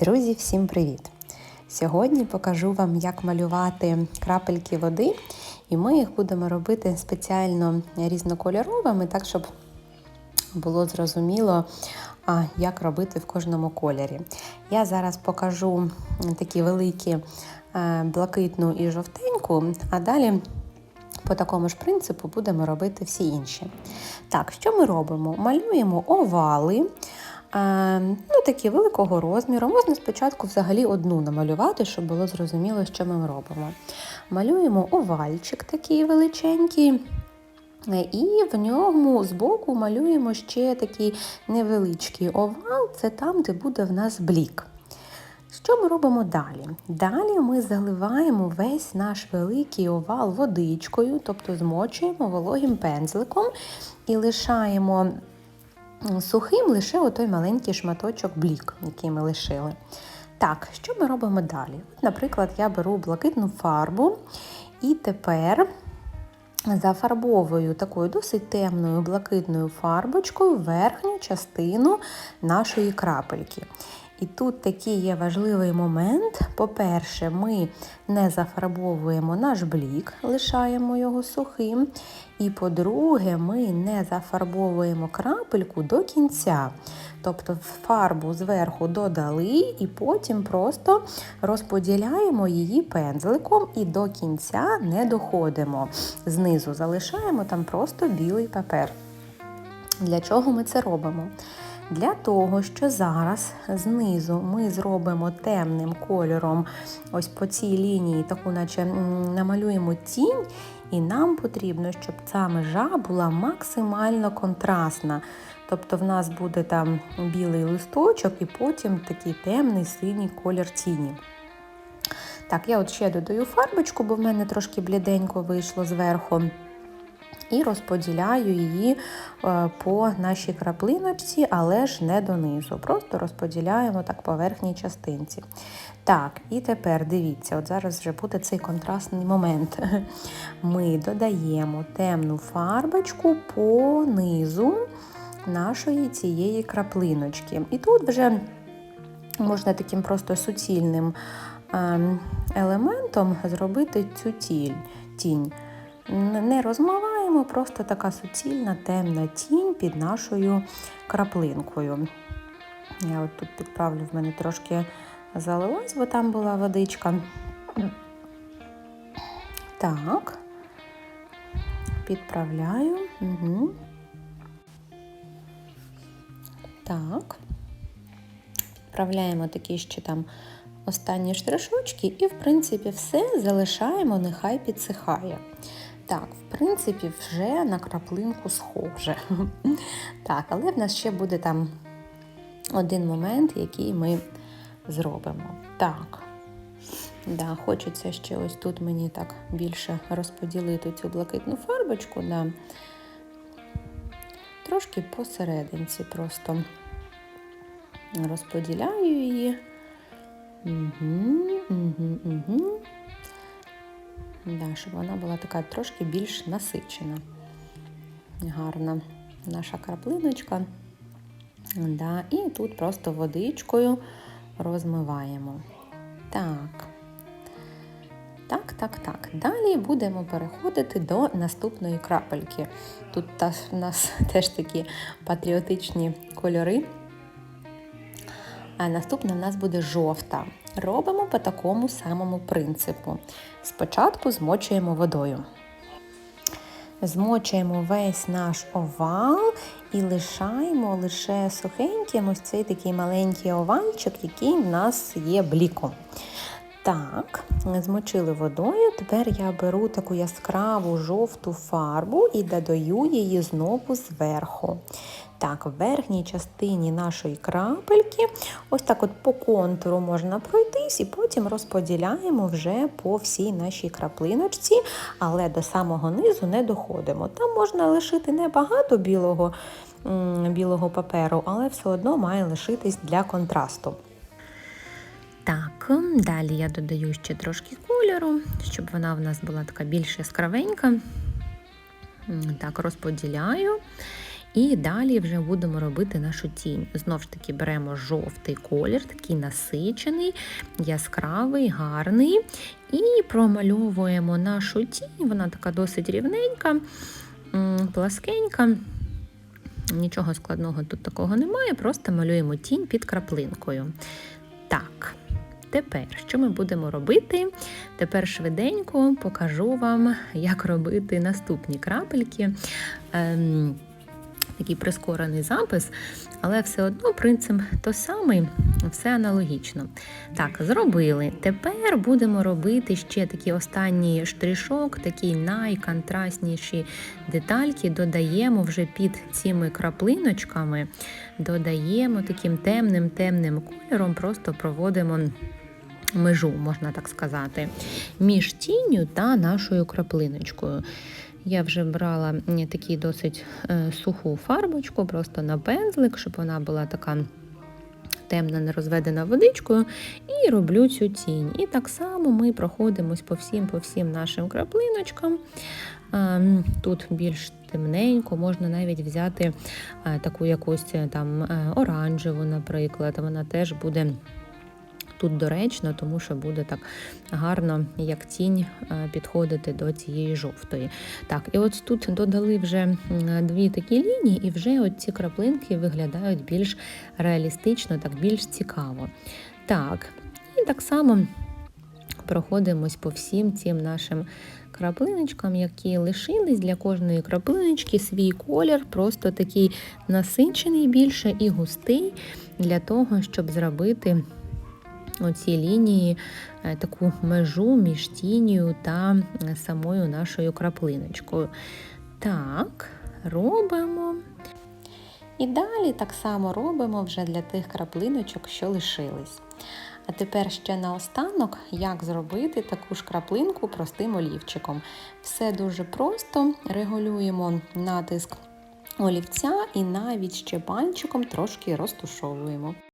Друзі, всім привіт! Сьогодні покажу вам, як малювати крапельки води, і ми їх будемо робити спеціально різнокольоровими, так щоб було зрозуміло, як робити в кожному кольорі. Я зараз покажу такі великі е, блакитну і жовтеньку, а далі. По такому ж принципу будемо робити всі інші. Так, що ми робимо? Малюємо овали, ну, такі великого розміру. Можна спочатку взагалі одну намалювати, щоб було зрозуміло, що ми робимо. Малюємо овальчик такий величенький. І в ньому збоку малюємо ще такий невеличкий овал, це там, де буде в нас блік. Що ми робимо далі? Далі ми заливаємо весь наш великий овал водичкою, тобто змочуємо вологим пензликом і лишаємо сухим лише отой маленький шматочок блік, який ми лишили. Так, що ми робимо далі? Наприклад, я беру блакитну фарбу і тепер зафарбовую такою досить темною блакитною фарбочкою верхню частину нашої крапельки. І тут такий є важливий момент. По-перше, ми не зафарбовуємо наш блік, лишаємо його сухим. І по-друге, ми не зафарбовуємо крапельку до кінця. Тобто фарбу зверху додали і потім просто розподіляємо її пензликом і до кінця не доходимо. Знизу залишаємо там просто білий папер. Для чого ми це робимо? Для того, що зараз знизу ми зробимо темним кольором, ось по цій лінії, таку, наче намалюємо тінь, і нам потрібно, щоб ця межа була максимально контрастна. Тобто в нас буде там білий листочок і потім такий темний синій колір тіні. Так, я от ще додаю фарбочку, бо в мене трошки бліденько вийшло зверху і розподіляю її е, по нашій краплиночці, але ж не донизу. Просто розподіляємо так по верхній частинці. Так, і тепер дивіться, от зараз вже буде цей контрастний момент. Ми додаємо темну фарбочку по низу нашої цієї краплиночки. І тут вже можна таким просто суцільним ем, елементом зробити цю тінь. Не розмиваємо, просто така суцільна темна тінь під нашою краплинкою. Я от тут підправлю, в мене трошки залилась, бо там була водичка. Так, підправляю. Угу. Так, підправляємо такі ще там останні штришочки, і, в принципі, все залишаємо, нехай підсихає. Так, в принципі, вже на краплинку схоже. Так, але в нас ще буде там один момент, який ми зробимо. Так, да, хочеться ще ось тут мені так більше розподілити цю блакитну фарбочку. Да. Трошки посерединці просто розподіляю її. Угу, угу, угу. Да, щоб вона була така трошки більш насичена. Гарна наша краплиночка. Да, І тут просто водичкою розмиваємо. Так. Так, так, так. Далі будемо переходити до наступної крапельки. Тут у нас теж такі патріотичні кольори. А наступна в нас буде жовта. Робимо по такому самому принципу. Спочатку змочуємо водою. Змочуємо весь наш овал і лишаємо лише сухеньким ось цей такий маленький овальчик, який в нас є бліком. Так, змочили водою. Тепер я беру таку яскраву жовту фарбу і додаю її знову зверху. Так, в верхній частині нашої крапельки, ось так от по контуру можна пройтись, і потім розподіляємо вже по всій нашій краплиночці, але до самого низу не доходимо. Там можна лишити небагато білого, білого паперу, але все одно має лишитись для контрасту. Так, далі я додаю ще трошки кольору, щоб вона в нас була така більш яскравенька. Так, розподіляю. І далі вже будемо робити нашу тінь. Знову ж таки, беремо жовтий колір, такий насичений, яскравий, гарний. І промальовуємо нашу тінь. Вона така досить рівненька, пласкенька. Нічого складного тут такого немає, просто малюємо тінь під краплинкою. Так, тепер що ми будемо робити? Тепер швиденько покажу вам, як робити наступні крапельки. Такий прискорений запис, але все одно принцип той самий, все аналогічно. Так, зробили. Тепер будемо робити ще такий останній штришок, такі найконтрастніші детальки. Додаємо вже під цими краплиночками, додаємо таким темним темним кольором, просто проводимо. Межу, можна так сказати, між тінню та нашою краплиночкою. Я вже брала таку досить е, суху фарбочку, просто на пензлик, щоб вона була така темна, не розведена водичкою, і роблю цю тінь. І так само ми проходимось по всім по всім нашим краплиночкам. Тут більш темненько, можна навіть взяти е, таку якусь е, там оранжеву, наприклад, вона теж буде. Тут доречно, тому що буде так гарно, як тінь підходити до цієї жовтої. Так, і от тут додали вже дві такі лінії, і вже от ці краплинки виглядають більш реалістично, так більш цікаво. Так, і так само проходимось по всім цим нашим краплиночкам, які лишились для кожної краплиночки свій колір, просто такий насичений більше і густий для того, щоб зробити оці лінії, е, таку межу між тінію та е, самою нашою краплиночкою. Так, робимо. І далі так само робимо вже для тих краплиночок, що лишились. А тепер ще наостанок, як зробити таку ж краплинку простим олівчиком. Все дуже просто, регулюємо натиск олівця і навіть ще пальчиком трошки розтушовуємо.